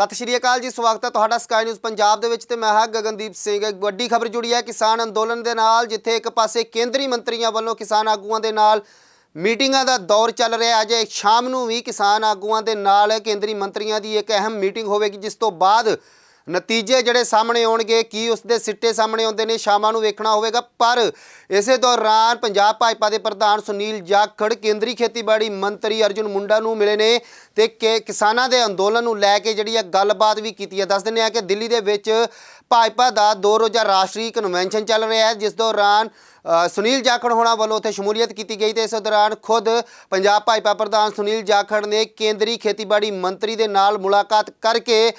ਸਤਿ ਸ਼੍ਰੀ ਅਕਾਲ ਜੀ, ਸਵਾਗਤ ਹੈ ਤੁਹਾਡਾ ਸਕਾਈ ਨਿਊਜ਼ ਪੰਜਾਬ ਦੇ ਵਿੱਚ ਤੇ ਮੈਂ ਹਾਂ ਗਗਨਦੀਪ ਸਿੰਘ। ਇੱਕ ਵੱਡੀ ਖਬਰ ਜੁੜੀ ਹੈ, ਕਿਸਾਨ ਅੰਦੋਲਨ ਦੇ ਨਾਲ ਜਿੱਥੇ ਇੱਕ ਪਾਸੇ ਕੇਂਦਰੀ ਮੰਤਰੀਆਂ ਵੱਲੋਂ ਕਿਸਾਨ ਆਗੂਆਂ ਦੇ ਨਾਲ ਮੀਟਿੰਗਾਂ ਦਾ ਦੌਰ ਚੱਲ ਰਿਹਾ ਅੱਜ ਸ਼ਾਮ ਨੂੰ ਵੀ ਕਿਸਾਨ ਆਗੂਆਂ ਦੇ ਨਾਲ ਕੇਂਦਰੀ ਮੰਤਰੀਆਂ ਦੀ ਇੱਕ ਅਹਿਮ ਮੀਟਿੰਗ ਹੋਵੇਗੀ, ਜਿਸ ਤੋਂ ਬਾਅਦ ਨਤੀਜੇ ਜਿਹੜੇ ਸਾਹਮਣੇ ਆਉਣਗੇ, ਕੀ ਉਸ ਦੇ ਸਿੱਟੇ ਸਾਹਮਣੇ ਆਉਂਦੇ ਨੇ, ਸ਼ਾਮਾਂ ਨੂੰ ਵੇਖਣਾ ਹੋਵੇਗਾ। ਪਰ ਇਸੇ ਦੌਰਾਨ ਪੰਜਾਬ ਭਾਜਪਾ ਦੇ ਪ੍ਰਧਾਨ ਸੁਨੀਲ ਜਾਖੜ, ਕੇਂਦਰੀ ਖੇਤੀਬਾੜੀ ਮੰਤਰੀ ਅਰਜੁਨ ਮੁੰਡਾ ਨੂੰ ਮਿਲੇ ਨੇ ਤੇ ਕਿ ਕਿਸਾਨਾਂ ਦੇ ਅੰਦੋਲਨ ਨੂੰ ਲੈ ਕੇ ਜਿਹੜੀ ਆ ਗੱਲਬਾਤ ਵੀ ਕੀਤੀ ਹੈ ਦੱਸ ਦਿੰਦੇ ਆ ਕਿ ਦਿੱਲੀ ਦੇ ਵਿੱਚ ਭਾਜਪਾ ਦਾ ਦੋ ਰੋਜ਼ਾ ਰਾਸ਼ਟਰੀ ਕਨਵੈਨਸ਼ਨ ਚੱਲ ਰਿਹਾ ਹੈ, ਜਿਸ ਦੌਰਾਨ ਸੁਨੀਲ ਜਾਖੜ ਹੋਣਾ ਵੱਲੋਂ ਉੱਥੇ ਸ਼ਮੂਲੀਅਤ ਕੀਤੀ ਗਈ ਤੇ ਇਸ ਦੌਰਾਨ ਖੁਦ ਪੰਜਾਬ ਭਾਜਪਾ ਪ੍ਰਧਾਨ ਸੁਨੀਲ ਜਾਖੜ ਨੇ ਕੇਂਦਰੀ ਖੇਤੀਬਾੜੀ ਮੰਤਰੀ ਦੇ ਨਾਲ ਮੁਲਾਕਾਤ ਕਰਕੇ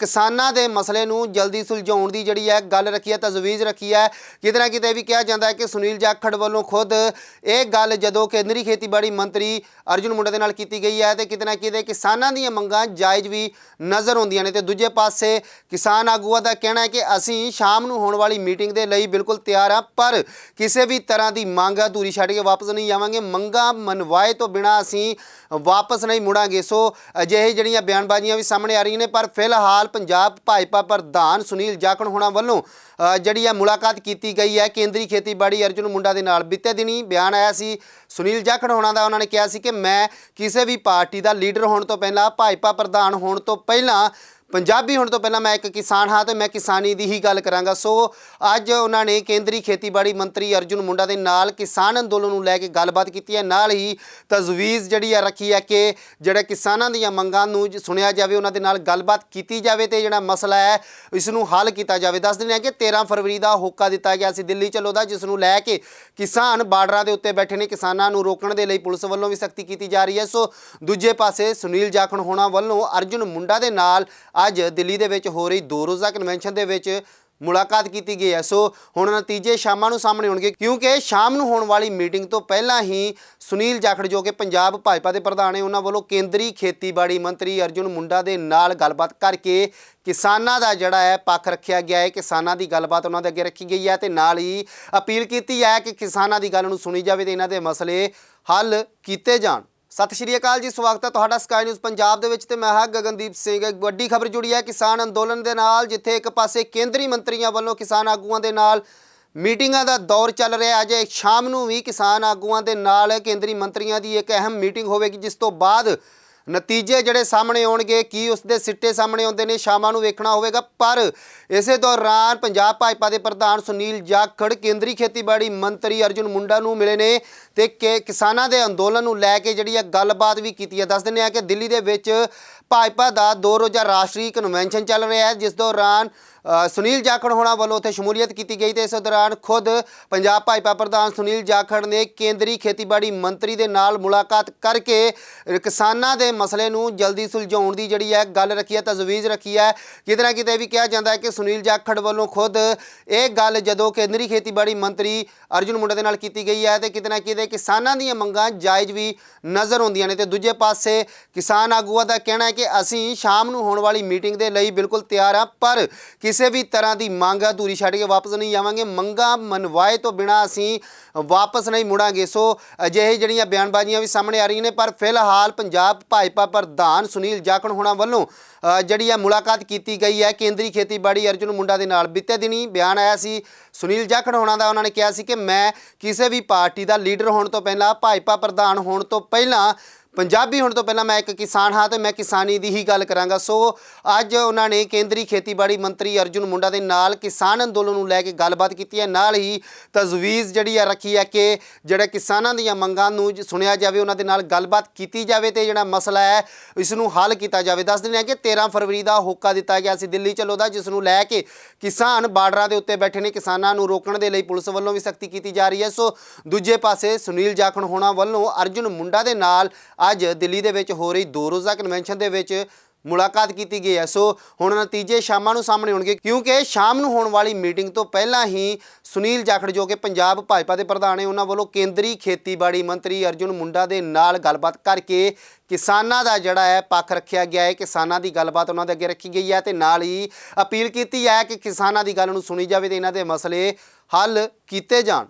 ਕਿਸਾਨਾਂ ਦੇ ਮਸਲੇ ਨੂੰ ਜਲਦੀ ਸੁਲਝਾਉਣ ਦੀ ਜਿਹੜੀ ਹੈ ਗੱਲ ਰੱਖੀ ਹੈ, ਤਜਵੀਜ਼ ਰੱਖੀ ਹੈ। ਕਿਤੇ ਨਾ ਕਿਤੇ ਇਹ ਵੀ ਕਿਹਾ ਜਾਂਦਾ ਹੈ ਕਿ ਸੁਨੀਲ ਜਾਖੜ ਵੱਲੋਂ ਖੁਦ ਇਹ ਗੱਲ ਜਦੋਂ ਕੇਂਦਰੀ ਖੇਤੀਬਾੜੀ ਮੰਤਰੀ ਅਰਜੁਨ ਮੁੰਡਾ ਦੇ ਨਾਲ ਕੀਤੀ ਗਈ ਹੈ ਤੇ ਕਿਤੇ ਨਾ ਕਿਤੇ ਕਿਸਾਨਾਂ ਦੀਆਂ ਮੰਗਾਂ ਜਾਇਜ਼ ਵੀ ਨਜ਼ਰ ਆਉਂਦੀਆਂ ਨੇ। ਤੇ ਦੂਜੇ ਪਾਸੇ ਕਿਸਾਨ ਆਗੂਆਂ ਦਾ ਕਹਿਣਾ ਹੈ ਕਿ ਅਸੀਂ ਸ਼ਾਮ ਨੂੰ ਹੋਣ ਵਾਲੀ ਮੀਟਿੰਗ ਦੇ ਲਈ ਬਿਲਕੁਲ ਤਿਆਰ ਹਾਂ, ਪਰ ਕਿਸੇ ਵੀ ਤਰ੍ਹਾਂ ਦੀ ਮੰਗ ਅਧੂਰੀ ਛੱਡ ਕੇ ਵਾਪਸ ਨਹੀਂ ਜਾਵਾਂਗੇ ਮੰਗਾਂ ਮਨਵਾਏ ਤੋਂ ਬਿਨਾ ਅਸੀਂ ਵਾਪਸ ਨਹੀਂ ਮੁੜਾਂਗੇ। ਸੋ ਅਜਿਹੇ ਜਿਹੜੀਆਂ ਬਿਆਨਬਾਜ਼ੀਆਂ ਵੀ ਸਾਹਮਣੇ ਆ ਰਹੀਆਂ ਨੇ, ਪਰ ਫਿਲਹਾਲ ਪੰਜਾਬ ਭਾਜਪਾ ਪ੍ਰਧਾਨ ਸੁਨੀਲ ਜਾਖੜ ਹੋਣਾ ਵੱਲੋਂ ਜਿਹੜੀ ਆ ਮੁਲਾਕਾਤ ਕੀਤੀ ਗਈ ਹੈ, ਕੇਂਦਰੀ ਖੇਤੀਬਾੜੀ ਅਰਜੁਨ ਮੁੰਡਾ ਦੇ ਨਾਲ। ਬੀਤੇ ਦਿਨੀ ਬਿਆਨ ਆਇਆ ਸੀ ਸੁਨੀਲ ਜਾਖੜ ਹੋਣਾ ਦਾ। ਉਹਨਾਂ ਨੇ ਕਿਹਾ ਸੀ ਕਿ ਮੈਂ ਕਿਸੇ ਵੀ ਪਾਰਟੀ ਦਾ ਲੀਡਰ ਹੋਣ ਤੋਂ ਪਹਿਲਾਂ, ਭਾਜਪਾ ਪ੍ਰਧਾਨ ਹੋਣ ਤੋਂ ਪਹਿਲਾਂ ਪੰਜਾਬੀ ਹੋਣ ਤੋਂ ਪਹਿਲਾਂ ਮੈਂ ਇੱਕ ਕਿਸਾਨ ਹਾਂ ਤੇ ਮੈਂ ਕਿਸਾਨੀ ਦੀ ਹੀ ਗੱਲ ਕਰਾਂਗਾ। ਸੋ ਅੱਜ ਉਹਨਾਂ ਨੇ ਕੇਂਦਰੀ ਖੇਤੀਬਾੜੀ ਮੰਤਰੀ ਅਰਜੁਨ ਮੁੰਡਾ ਦੇ ਨਾਲ ਕਿਸਾਨ ਅੰਦੋਲਨ ਨੂੰ ਲੈ ਕੇ ਗੱਲਬਾਤ ਕੀਤੀ ਹੈ। ਨਾਲ ਹੀ ਤਜਵੀਜ਼ ਜਿਹੜੀ ਆ ਰੱਖੀ ਹੈ ਕਿ ਜਿਹੜਾ ਕਿਸਾਨਾਂ ਦੀਆਂ ਮੰਗਾਂ ਨੂੰ ਸੁਣਿਆ ਜਾਵੇ, ਉਹਨਾਂ ਦੇ ਨਾਲ ਗੱਲਬਾਤ ਕੀਤੀ ਜਾਵੇ ਤੇ ਜਿਹੜਾ ਮਸਲਾ ਹੈ, ਇਸ ਨੂੰ ਹੱਲ ਕੀਤਾ ਜਾਵੇ। ਦੱਸ ਦਿੰਦੇ ਹਾਂ ਕਿ 13 ਫਰਵਰੀ ਦਾ ਹੋਕਾ ਦਿੱਤਾ ਗਿਆ ਸੀ ਦਿੱਲੀ ਚਲੋ ਦਾ, ਜਿਸ ਨੂੰ ਲੈ ਕੇ ਕਿਸਾਨ ਬਾਰਡਰਾਂ ਦੇ ਉੱਤੇ ਬੈਠੇ ਨੇ। ਕਿਸਾਨਾਂ ਨੂੰ ਰੋਕਣ ਦੇ ਲਈ ਪੁਲਿਸ ਵੱਲੋਂ ਵੀ ਸਖਤੀ ਕੀਤੀ ਜਾ ਰਹੀ ਹੈ। ਸੋ ਦੂਜੇ ਪਾਸੇ ਸੁਨੀਲ ਜਾਖੜ ਹੋਣਾ ਵੱਲੋਂ ਅਰਜੁਨ ਮੁੰਡਾ ਦੇ ਨਾਲ ਅੱਜ ਦਿੱਲੀ ਦੇ ਵਿੱਚ ਹੋ ਰਹੀ ਦੋ ਰੋਜ਼ਾ ਕਨਵੈਨਸ਼ਨ ਦੇ ਵਿੱਚ ਮੁਲਾਕਾਤ ਕੀਤੀ ਗਈ ਹੈ। ਸੋ ਹੁਣ ਨਤੀਜੇ ਸ਼ਾਮਾਂ ਨੂੰ ਸਾਹਮਣੇ ਆਉਣਗੇ, ਕਿਉਂਕਿ ਸ਼ਾਮ ਨੂੰ ਹੋਣ ਵਾਲੀ ਮੀਟਿੰਗ ਤੋਂ ਪਹਿਲਾਂ ਹੀ ਸੁਨੀਲ ਜਾਖੜ ਜੋ ਕਿ ਪੰਜਾਬ ਭਾਜਪਾ ਦੇ ਪ੍ਰਧਾਨ ਨੇ ਉਹਨਾਂ ਵੱਲੋਂ ਕੇਂਦਰੀ ਖੇਤੀਬਾੜੀ ਮੰਤਰੀ ਅਰਜੁਨ ਮੁੰਡਾ ਦੇ ਨਾਲ ਗੱਲਬਾਤ ਕਰਕੇ ਕਿਸਾਨਾਂ ਦਾ ਜਿਹੜਾ ਹੈ ਪੱਖ ਰੱਖਿਆ ਗਿਆ ਹੈ। ਕਿਸਾਨਾਂ ਦੀ ਗੱਲਬਾਤ ਉਹਨਾਂ ਦੇ ਅੱਗੇ ਰੱਖੀ ਗਈ ਹੈ ਤੇ ਨਾਲ ਹੀ ਅਪੀਲ ਕੀਤੀ ਹੈ ਕਿ ਕਿਸਾਨਾਂ ਦੀ ਗੱਲ ਨੂੰ ਸੁਣੀ ਜਾਵੇ ਤੇ ਇਹਨਾਂ ਦੇ ਮਸਲੇ ਹੱਲ ਕੀਤੇ ਜਾਣ। ਸਤਿ ਸ਼੍ਰੀ ਅਕਾਲ ਜੀ, ਸਵਾਗਤ ਹੈ ਤੁਹਾਡਾ ਸਕਾਈ ਨਿਊਜ਼ ਪੰਜਾਬ ਦੇ ਵਿੱਚ ਤੇ ਮੈਂ ਹਾਂ ਗਗਨਦੀਪ ਸਿੰਘ। ਇੱਕ ਵੱਡੀ ਖਬਰ ਜੁੜੀ ਹੈ ਕਿਸਾਨ ਅੰਦੋਲਨ ਦੇ ਨਾਲ, ਜਿੱਥੇ ਇੱਕ ਪਾਸੇ ਕੇਂਦਰੀ ਮੰਤਰੀਆਂ ਵੱਲੋਂ ਕਿਸਾਨ ਆਗੂਆਂ ਦੇ ਨਾਲ ਮੀਟਿੰਗਾਂ ਦਾ ਦੌਰ ਚੱਲ ਰਿਹਾ ਅਜੇ ਸ਼ਾਮ ਨੂੰ ਵੀ ਕਿਸਾਨ ਆਗੂਆਂ ਦੇ ਨਾਲ ਕੇਂਦਰੀ ਮੰਤਰੀਆਂ ਦੀ ਇੱਕ ਅਹਿਮ ਮੀਟਿੰਗ ਹੋਵੇਗੀ, ਜਿਸ ਤੋਂ ਬਾਅਦ ਨਤੀਜੇ ਜਿਹੜੇ ਸਾਹਮਣੇ ਆਉਣਗੇ, ਕੀ ਉਸ ਦੇ ਸਿੱਟੇ ਸਾਹਮਣੇ ਆਉਂਦੇ ਨੇ, ਸ਼ਾਮਾਂ ਨੂੰ ਵੇਖਣਾ ਹੋਵੇਗਾ। ਪਰ ਇਸੇ ਦੌਰਾਨ ਪੰਜਾਬ ਭਾਜਪਾ ਦੇ ਪ੍ਰਧਾਨ ਸੁਨੀਲ ਜਾਖੜ, ਕੇਂਦਰੀ ਖੇਤੀਬਾੜੀ ਮੰਤਰੀ ਅਰਜੁਨ ਮੁੰਡਾ ਨੂੰ ਮਿਲੇ ਨੇ ਤੇ ਕਿ ਕਿਸਾਨਾਂ ਦੇ ਅੰਦੋਲਨ ਨੂੰ ਲੈ ਕੇ ਜਿਹੜੀ ਇਹ ਗੱਲਬਾਤ ਵੀ ਕੀਤੀ ਹੈ ਦੱਸ ਦਿੰਦੇ ਆ ਕਿ ਦਿੱਲੀ ਦੇ ਵਿੱਚ ਭਾਜਪਾ ਦਾ ਦੋ ਰੋਜ਼ਾ ਰਾਸ਼ਟਰੀ ਕਨਵੈਨਸ਼ਨ ਚੱਲ ਰਿਹਾ ਹੈ, ਜਿਸ ਦੌਰਾਨ ਸੁਨੀਲ ਜਾਖੜ ਹੋਣਾ ਵੱਲੋਂ ਉੱਥੇ ਸ਼ਮੂਲੀਅਤ ਕੀਤੀ ਗਈ ਤੇ ਇਸ ਦੌਰਾਨ ਖੁਦ ਪੰਜਾਬ ਭਾਜਪਾ ਪ੍ਰਧਾਨ ਸੁਨੀਲ ਜਾਖੜ ਨੇ ਕੇਂਦਰੀ ਖੇਤੀਬਾੜੀ ਮੰਤਰੀ ਦੇ ਨਾਲ ਮੁਲਾਕਾਤ ਕਰਕੇ ਕਿਸਾਨਾਂ ਦੇ ਮਸਲੇ ਨੂੰ ਜਲਦੀ ਸੁਲਝਾਉਣ ਦੀ ਜਿਹੜੀ ਹੈ ਗੱਲ ਰੱਖੀ ਹੈ, ਤਜਵੀਜ਼ ਰੱਖੀ ਹੈ। ਕਿਤੇ ਨਾ ਕਿਤੇ ਇਹ ਵੀ ਕਿਹਾ ਜਾਂਦਾ ਹੈ ਕਿ ਸੁਨੀਲ ਜਾਖੜ ਵੱਲੋਂ ਖੁਦ ਇਹ ਗੱਲ ਜਦੋਂ ਕੇਂਦਰੀ ਖੇਤੀਬਾੜੀ ਮੰਤਰੀ ਅਰਜੁਨ ਮੁੰਡਾ ਦੇ ਨਾਲ ਕੀਤੀ ਗਈ ਹੈ ਤੇ ਕਿਤੇ ਨਾ ਕਿਤੇ ਕਿਸਾਨਾਂ ਦੀਆਂ ਮੰਗਾਂ ਜਾਇਜ਼ ਵੀ ਨਜ਼ਰ ਆਉਂਦੀਆਂ ਨੇ। ਤੇ ਦੂਜੇ ਪਾਸੇ ਕਿਸਾਨ ਆਗੂਆਂ ਦਾ ਕਹਿਣਾ ਹੈ ਕਿ ਅਸੀਂ ਸ਼ਾਮ ਨੂੰ ਹੋਣ ਵਾਲੀ ਮੀਟਿੰਗ ਦੇ ਲਈ ਬਿਲਕੁਲ ਤਿਆਰ ਹਾਂ, ਪਰ ਕਿਸੇ ਵੀ ਤਰ੍ਹਾਂ ਦੀ ਮੰਗ ਅਧੂਰੀ ਛੱਡ ਕੇ ਵਾਪਸ ਨਹੀਂ ਜਾਵਾਂਗੇ ਮੰਗਾਂ ਮਨਵਾਏ ਤੋਂ ਬਿਨਾ ਅਸੀਂ ਵਾਪਸ ਨਹੀਂ ਮੁੜਾਂਗੇ। ਸੋ ਅਜਿਹੇ ਜਿਹੜੀਆਂ ਬਿਆਨਬਾਜ਼ੀਆਂ ਵੀ ਸਾਹਮਣੇ ਆ ਰਹੀਆਂ ਨੇ, ਪਰ ਫਿਲਹਾਲ ਪੰਜਾਬ ਭਾਜਪਾ ਪ੍ਰਧਾਨ ਸੁਨੀਲ ਜਾਖੜ ਹੋਣਾ ਵੱਲੋਂ ਜਿਹੜੀ ਆ ਮੁਲਾਕਾਤ ਕੀਤੀ ਗਈ ਹੈ, ਕੇਂਦਰੀ ਖੇਤੀਬਾੜੀ ਅਰਜੁਨ ਮੁੰਡਾ ਦੇ ਨਾਲ ਬੀਤੇ ਦਿਨੀ ਬਿਆਨ ਆਇਆ ਸੀ। ਸੁਨੀਲ ਜਾਖੜ ਹੋਣਾ ਦਾ ਉਹਨਾਂ ਨੇ ਕਿਹਾ ਸੀ ਕਿ ਮੈਂ ਕਿਸੇ ਵੀ ਪਾਰਟੀ ਦਾ ਲੀਡਰ ਹੋਣ ਤੋਂ ਪਹਿਲਾਂ, ਭਾਜਪਾ ਪ੍ਰਧਾਨ ਹੋਣ ਤੋਂ ਪਹਿਲਾਂ ਪੰਜਾਬੀ ਹੋਣ ਤੋਂ ਪਹਿਲਾਂ ਮੈਂ ਇੱਕ ਕਿਸਾਨ ਹਾਂ ਤੇ ਮੈਂ ਕਿਸਾਨੀ ਦੀ ਹੀ ਗੱਲ ਕਰਾਂਗਾ। ਸੋ ਅੱਜ ਉਹਨਾਂ ਨੇ ਕੇਂਦਰੀ ਖੇਤੀਬਾੜੀ ਮੰਤਰੀ ਅਰਜੁਨ ਮੁੰਡਾ ਦੇ ਨਾਲ ਕਿਸਾਨ ਅੰਦੋਲਨ ਨੂੰ ਲੈ ਕੇ ਗੱਲਬਾਤ ਕੀਤੀ ਹੈ। ਨਾਲ ਹੀ ਤਜਵੀਜ਼ ਜਿਹੜੀ ਆ ਰੱਖੀ ਹੈ ਕਿ ਜਿਹੜਾ ਕਿਸਾਨਾਂ ਦੀਆਂ ਮੰਗਾਂ ਨੂੰ ਸੁਣਿਆ ਜਾਵੇ, ਉਹਨਾਂ ਦੇ ਨਾਲ ਗੱਲਬਾਤ ਕੀਤੀ ਜਾਵੇ ਤੇ ਜਿਹੜਾ ਮਸਲਾ ਹੈ, ਇਸ ਨੂੰ ਹੱਲ ਕੀਤਾ ਜਾਵੇ। ਦੱਸ ਦਿੰਦੇ ਹਾਂ ਕਿ 13 ਫਰਵਰੀ ਦਾ ਹੋਕਾ ਦਿੱਤਾ ਗਿਆ ਸੀ ਦਿੱਲੀ ਚੱਲੋ ਦਾ, ਜਿਸ ਨੂੰ ਲੈ ਕੇ ਕਿਸਾਨ ਬਾਰਡਰਾਂ ਦੇ ਉੱਤੇ ਬੈਠੇ ਨੇ। ਕਿਸਾਨਾਂ ਨੂੰ ਰੋਕਣ ਦੇ ਲਈ ਪੁਲਿਸ ਵੱਲੋਂ ਵੀ ਸਖਤੀ ਕੀਤੀ ਜਾ ਰਹੀ ਹੈ। ਸੋ ਦੂਜੇ ਪਾਸੇ ਸੁਨੀਲ ਜਾਖੜ ਹੋਣਾ ਵੱਲੋਂ ਅਰਜੁਨ ਮੁੰਡਾ ਦੇ ਨਾਲ ਅੱਜ ਦਿੱਲੀ ਦੇ ਵਿੱਚ ਹੋ ਰਹੀ ਦੋ ਰੋਜ਼ਾ ਕਨਵੈਨਸ਼ਨ ਦੇ ਵਿੱਚ ਮੁਲਾਕਾਤ ਕੀਤੀ ਗਈ ਹੈ। ਸੋ ਹੁਣ ਨਤੀਜੇ ਸ਼ਾਮਾਂ ਨੂੰ ਸਾਹਮਣੇ ਆਉਣਗੇ, ਕਿਉਂਕਿ ਸ਼ਾਮ ਨੂੰ ਹੋਣ ਵਾਲੀ ਮੀਟਿੰਗ ਤੋਂ ਪਹਿਲਾਂ ਹੀ ਸੁਨੀਲ ਜਾਖੜ ਜੋ ਕਿ ਪੰਜਾਬ ਭਾਜਪਾ ਦੇ ਪ੍ਰਧਾਨ ਹੈ ਉਹਨਾਂ ਵੱਲੋਂ ਕੇਂਦਰੀ ਖੇਤੀਬਾੜੀ ਮੰਤਰੀ ਅਰਜੁਨ ਮੁੰਡਾ ਦੇ ਨਾਲ ਗੱਲਬਾਤ ਕਰਕੇ ਕਿਸਾਨਾਂ ਦਾ ਜਿਹੜਾ ਹੈ ਪੱਖ ਰੱਖਿਆ ਗਿਆ ਹੈ। ਕਿਸਾਨਾਂ ਦੀ ਗੱਲਬਾਤ ਉਹਨਾਂ ਦੇ ਅੱਗੇ ਰੱਖੀ ਗਈ ਹੈ ਤੇ ਨਾਲ ਹੀ ਅਪੀਲ ਕੀਤੀ ਹੈ ਕਿ ਕਿਸਾਨਾਂ ਦੀ ਗੱਲ ਨੂੰ ਸੁਣੀ ਜਾਵੇ ਤੇ ਇਹਨਾਂ ਦੇ ਮਸਲੇ ਹੱਲ ਕੀਤੇ ਜਾਣ।